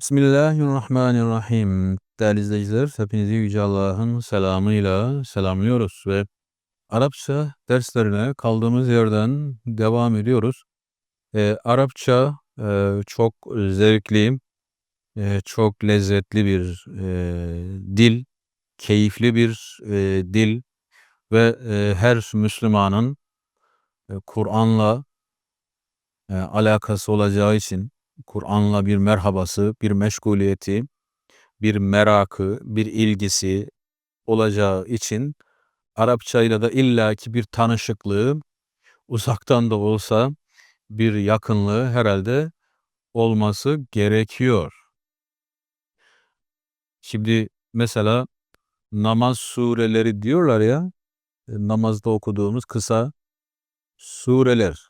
Bismillahirrahmanirrahim. Değerli izleyiciler, hepinizi Yüce Allah'ın selamıyla selamlıyoruz ve Arapça derslerine kaldığımız yerden devam ediyoruz. Eee, Arapça eee, çok zevkli, eee, çok lezzetli bir eee, dil, keyifli bir eee, dil ve eee, her Müslümanın e, Kur'an'la e, alakası olacağı için Kur'an'la bir merhabası, bir meşguliyeti, bir merakı, bir ilgisi olacağı için Arapçayla da illaki bir tanışıklığı, uzaktan da olsa bir yakınlığı herhalde olması gerekiyor. Şimdi mesela namaz sureleri diyorlar ya, e, namazda okuduğumuz kısa sureler.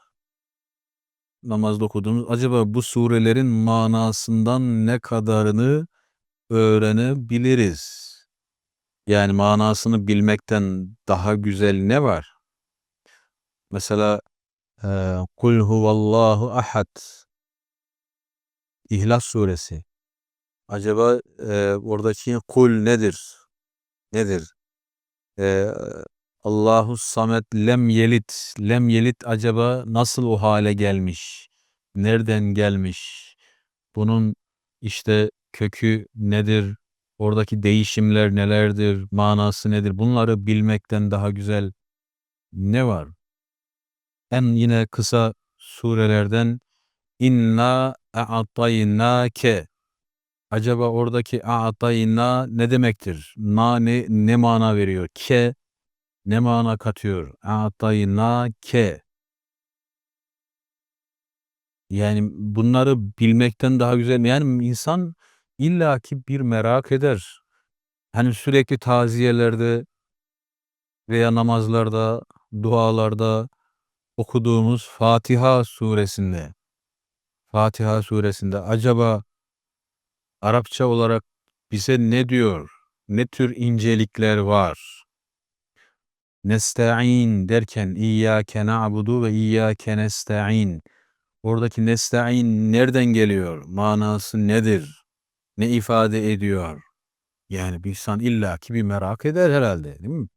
Namazda okuduğumuz acaba bu surelerin manasından ne kadarını öğrenebiliriz? Yani manasını bilmekten daha güzel ne var? Mesela Kul huvallahu ahad İhlas suresi. Acaba eee, oradaki kul nedir? Nedir? Eee Allahu samet lem yelit. Lem yelit acaba nasıl o hale gelmiş? Nereden gelmiş? Bunun işte kökü nedir? Oradaki değişimler nelerdir? Manası nedir? Bunları bilmekten daha güzel ne var? En yine kısa surelerden inna a'taynake. Acaba oradaki a'tayna ne demektir? Na ne, ne mana veriyor? Ke ne mana katıyor? A'taynake. Yani bunları bilmekten daha güzel? Yani insan illaki bir merak eder. Hani sürekli taziyelerde veya namazlarda, dualarda okuduğumuz Fatiha suresinde, Fatiha suresinde acaba Arapça olarak bize ne diyor? Ne tür incelikler var? Nesta'in derken İyyâke na'budu ve İyyâke nesta'in. Oradaki nesta'in nereden geliyor? Manası nedir? Ne ifade ediyor? Yani bir insan illaki bir merak eder herhalde, değil mi?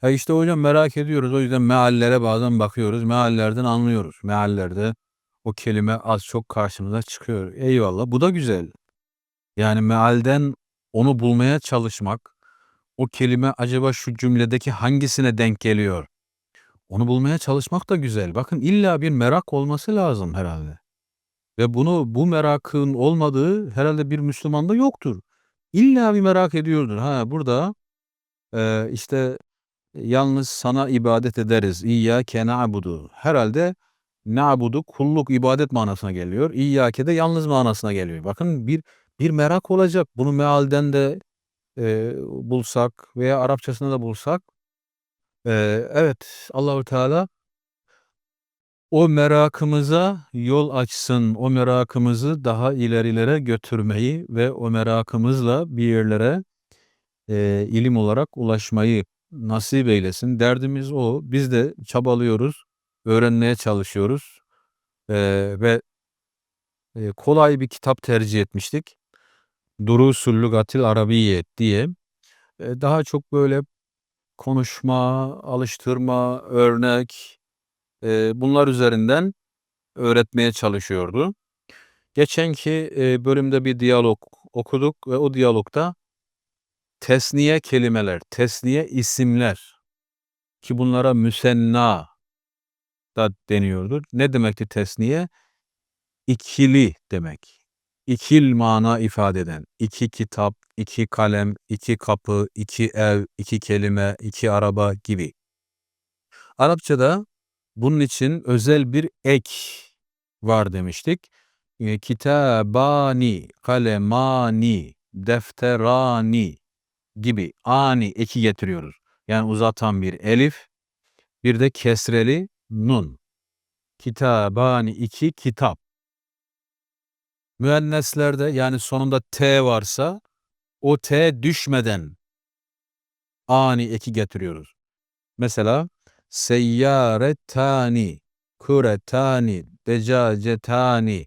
Ha işte hocam merak ediyoruz. O yüzden meallere bazen bakıyoruz. Meallerden anlıyoruz. Meallerde o kelime az çok karşımıza çıkıyor. Eyvallah. Bu da güzel. Yani mealden onu bulmaya çalışmak, o kelime acaba şu cümledeki hangisine denk geliyor? Onu bulmaya çalışmak da güzel. Bakın illa bir merak olması lazım herhalde. Ve bunu bu merakın olmadığı herhalde bir Müslümanda yoktur. İlla bir merak ediyordur. Ha burada e, işte yalnız sana ibadet ederiz. İyyâke na'budu. Herhalde na'budu kulluk ibadet manasına geliyor. İyyâke de yalnız manasına geliyor. Bakın bir bir merak olacak. Bunu mealden de e, bulsak veya Arapçasında da bulsak e, evet Allahu Teala o merakımıza yol açsın. O merakımızı daha ilerilere götürmeyi ve o merakımızla bir yerlere e, ilim olarak ulaşmayı nasip eylesin. Derdimiz o. Biz de çabalıyoruz, öğrenmeye çalışıyoruz e, ve e, kolay bir kitap tercih etmiştik. Durusul Lugatil Arabiyye diye. Daha çok böyle konuşma, alıştırma, örnek bunlar üzerinden öğretmeye çalışıyordu. Geçenki bölümde bir diyalog okuduk ve o diyalogda tesniye kelimeler, tesniye isimler ki bunlara müsenna da deniyordur. Ne demekti tesniye? İkili demek. İkil mana ifade eden. iki kitap, iki kalem, iki kapı, iki ev, iki kelime, iki araba gibi. Arapçada bunun için özel bir ek var demiştik. E, kitabani, kalemani, defterani gibi ani eki getiriyoruz. Yani uzatan bir elif, bir de kesreli nun. Kitabani iki kitap. Müenneslerde yani sonunda T varsa o T düşmeden ani eki getiriyoruz. Mesela seyyaretani, kuretani, decacetani.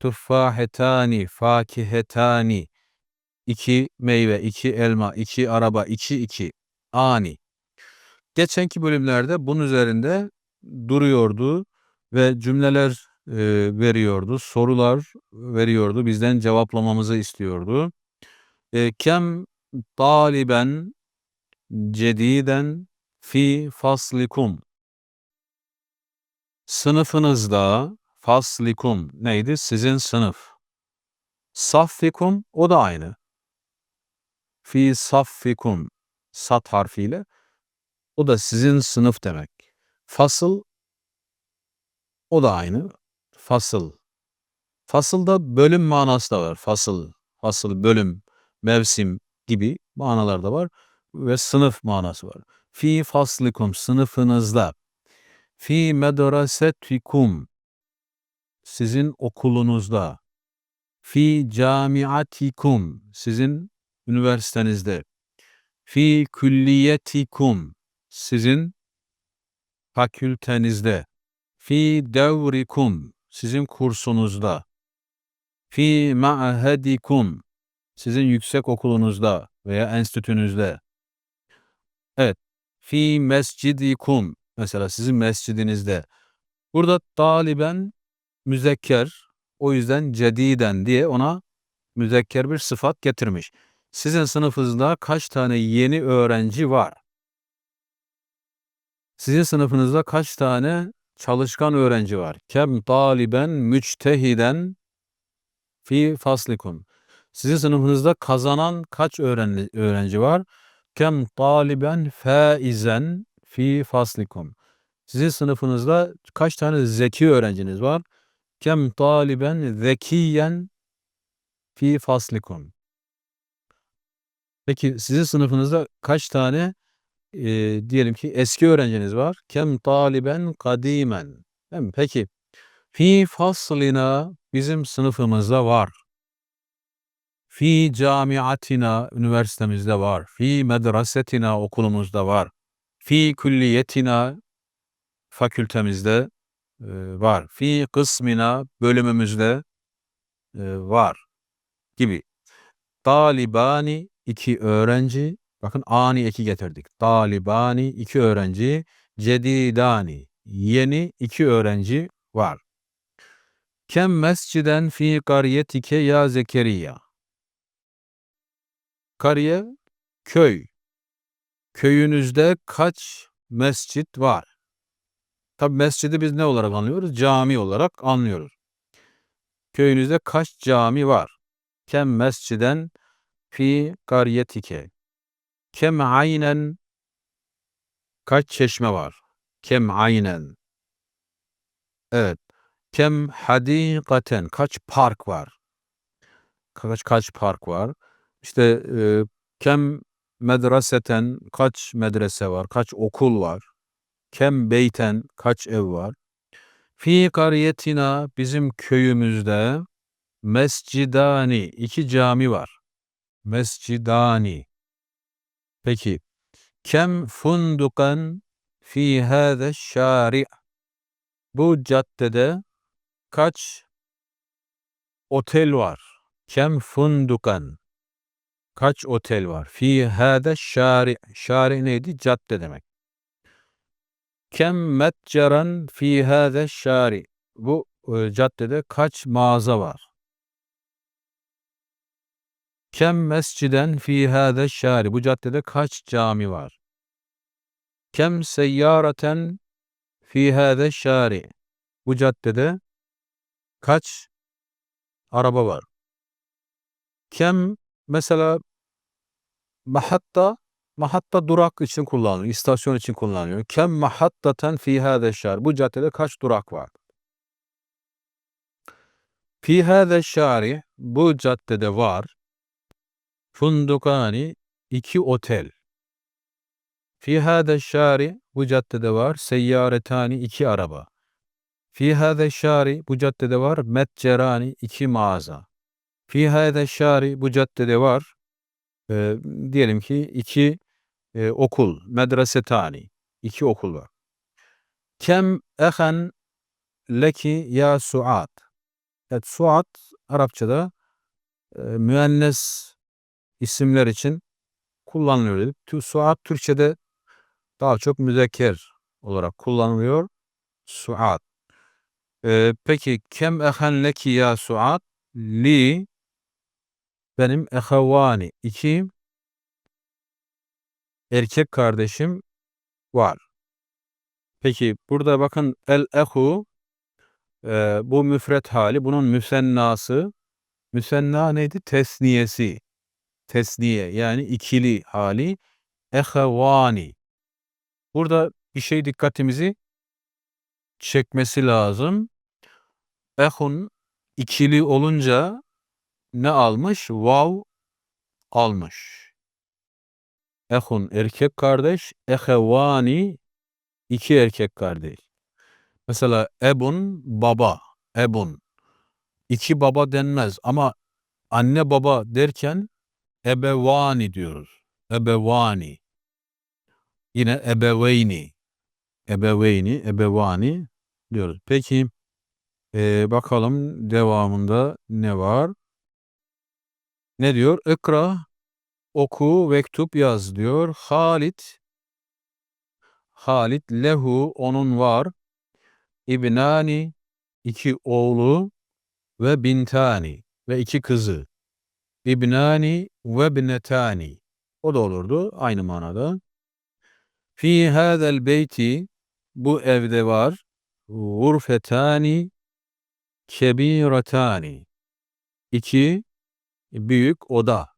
tuffahetani, fakihetani. İki meyve, iki elma, iki araba, iki iki. Ani. Geçenki bölümlerde bunun üzerinde duruyordu ve cümleler veriyordu, sorular veriyordu, bizden cevaplamamızı istiyordu. E, kem taliben cediden fi faslikum. Sınıfınızda faslikum neydi? Sizin sınıf. Saffikum o da aynı. Fi saffikum sat harfiyle o da sizin sınıf demek. Fasıl o da aynı. Fasıl. Fasılda bölüm manası da var. Fasıl, fasıl, bölüm, mevsim gibi manalar da var ve sınıf manası var. Fi faslikum sınıfınızda. Fi medrasetikum sizin okulunuzda. Fi camiatikum sizin üniversitenizde. Fi külliyetikum sizin fakültenizde. Fi devrikum sizin kursunuzda. Fi ma'hedikum sizin yüksek okulunuzda veya enstitünüzde. Evet. Fi mescidikum mesela sizin mescidinizde. Burada taliben müzekker o yüzden cediden diye ona müzekker bir sıfat getirmiş. Sizin sınıfınızda kaç tane yeni öğrenci var? Sizin sınıfınızda kaç tane çalışkan öğrenci var? Kem taliben müçtehiden fi faslikum. Sizin sınıfınızda kazanan kaç öğrenci, öğrenci var? Kem taliben faizen fi faslikum. Sizin sınıfınızda kaç tane zeki öğrenciniz var? Kem taliben zekiyen fi faslikum. Peki sizin sınıfınızda kaç tane e, diyelim ki eski öğrenciniz var? Kem taliben kadimen. Değil mi? Peki fi faslina bizim sınıfımızda var. Fi camiatina üniversitemizde var. Fi medresetina okulumuzda var. Fi külliyetina fakültemizde e, var. Fi kısmina bölümümüzde e, var gibi. Talibani iki öğrenci. Bakın ani eki getirdik. Talibani iki öğrenci. Cedidani yeni iki öğrenci var. Kem mesciden fi kariyetike ya Zekeriya. Kariye köy. Köyünüzde kaç mescit var? Tabi mescidi biz ne olarak anlıyoruz? Cami olarak anlıyoruz. Köyünüzde kaç cami var? Kem mesciden fi kariyetike. Kem aynen kaç çeşme var? Kem aynen. Evet. Kem hadikaten kaç park var? Kaç kaç park var? İşte e, kem medreseten kaç medrese var? Kaç okul var? Kem beyten kaç ev var? Fi kariyetina bizim köyümüzde mescidani iki cami var. Mescidani. Peki kem fundukan fi hâze şari' bu caddede kaç otel var? Kem fundukan kaç otel var? Fi hâze şari' şari neydi? Cadde demek. Kem metceran fi hâze şari bu e, caddede kaç mağaza var? Kem mesciden fi hâze şari bu caddede kaç cami var? Kem seyyareten fi hâze şari bu caddede kaç araba var? Kem mesela mahatta mahatta durak için kullanılıyor, istasyon için kullanılıyor. Kem mahattaten fi hâze şari bu caddede kaç durak var? Fi hâze şari bu caddede var. Fundukani iki otel. Fi hâze şari bu caddede var. Seyyaretani iki araba. Fi hâze şari bu caddede var. Metcerani iki mağaza. Fi hâze şari bu caddede var. E, diyelim ki iki e, okul. Medresetani. iki okul var. Kem ehen leki ya Suat. Evet, suat Arapçada e, müennes isimler için kullanılıyor dedik. Suat Türkçe'de daha çok müzekker olarak kullanılıyor. Suat. E, peki kem ehan leki ya Suat? Li benim ehavani. iki erkek kardeşim var. Peki burada bakın el ehu e, bu müfret hali. Bunun müsennası müsenna neydi? Tesniyesi. Tesniye yani ikili hali. Ehevani. Burada bir şey dikkatimizi çekmesi lazım. Ehun ikili olunca ne almış? Vav almış. Ehun erkek kardeş, ehevani iki erkek kardeş. Mesela ebun baba, ebun. İki baba denmez ama anne baba derken ebevani diyoruz. Ebevani. Yine ebeveyni. Ebeveyni, ebevani diyoruz. Peki e, bakalım devamında ne var? Ne diyor? Ikra, oku, vektup yaz diyor. Halit, Halit lehu onun var. İbnani iki oğlu ve bintani ve iki kızı. İbnani ve binetani. O da olurdu aynı manada. Fi hadal beyti bu evde var. Gurfetani kebiratani. İki büyük oda.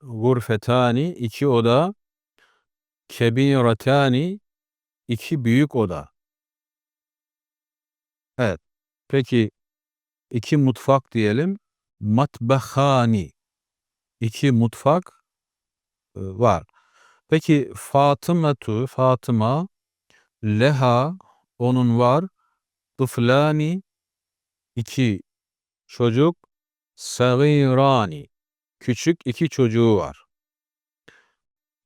Gurfetani iki oda. Kebiratani iki büyük oda. Evet. Peki iki mutfak diyelim. Matbahani. İki mutfak var. Peki Fatımetu, Fatıma, leha, onun var. Tıflani, iki çocuk. Sagirani, küçük iki çocuğu var.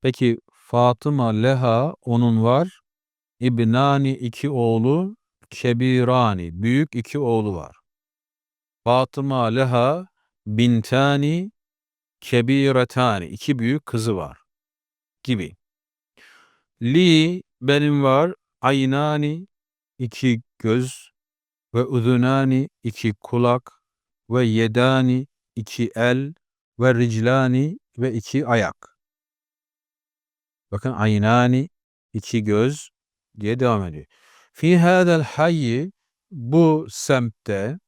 Peki Fatıma, leha, onun var. İbnani, iki oğlu. Kebirani, büyük iki oğlu var. Fatıma, leha, bintani, kebiretani, iki büyük kızı var gibi. Li benim var aynani iki göz ve uzunani iki kulak ve yedani iki el ve riclani ve iki ayak. Bakın aynani iki göz diye devam ediyor. Fi hadal hayyi bu semtte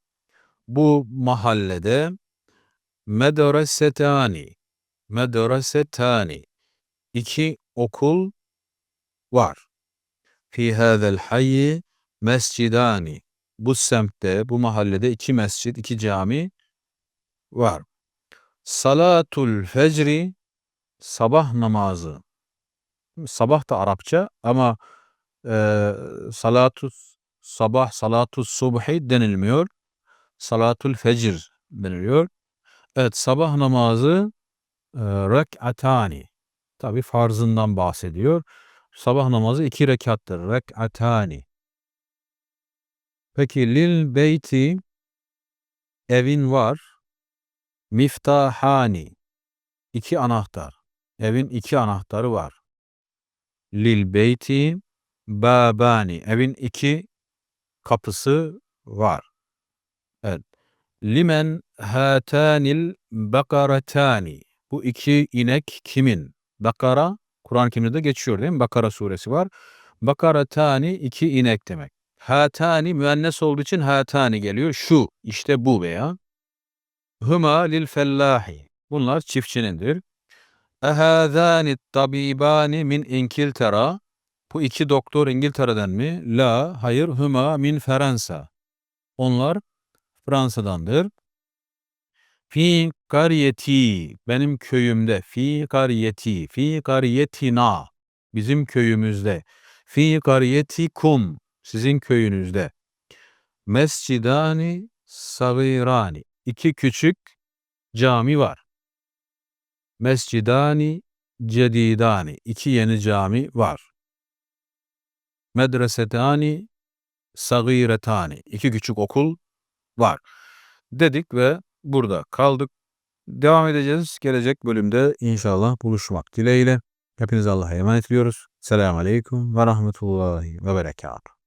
bu mahallede medresetani medresetani iki okul var. Fi hadal hayyi mescidani. Bu semtte, bu mahallede iki mescit, iki cami var. Salatul fecri sabah namazı. Sabah da Arapça ama e, salatu sabah salatu subhi denilmiyor. Salatul fecr deniliyor. Evet sabah namazı e, rek'atani. Tabi farzından bahsediyor. Sabah namazı iki rekattır. Rek'atani. Peki lil beyti evin var. Miftahani. iki anahtar. Evin iki anahtarı var. Lil beyti babani. Evin iki kapısı var. Limen hatanil bakaratani. Bu iki inek kimin? Bakara Kur'an-ı Kerim'de geçiyor değil mi? Bakara suresi var. Bakara tani iki inek demek. Hatani müennes olduğu için hatani geliyor. Şu işte bu veya. Huma lil fellahi. Bunlar çiftçinindir. Ehazani tabibani min İngiltere. Bu iki doktor İngiltere'den mi? La, hayır. Huma min Fransa. Onlar Fransa'dandır. Fi kariyeti benim köyümde fi kariyeti fi kariyetina bizim köyümüzde fi kariyetikum sizin köyünüzde mescidani sagirani iki küçük cami var. Mescidani cedidani iki yeni cami var. Medresetani sagiretani iki küçük okul var. dedik ve burada kaldık. Devam edeceğiz. Gelecek bölümde inşallah buluşmak dileğiyle. Hepinize Allah'a emanet ediyoruz. Selamun Aleyküm ve Rahmetullahi ve Berekatuhu.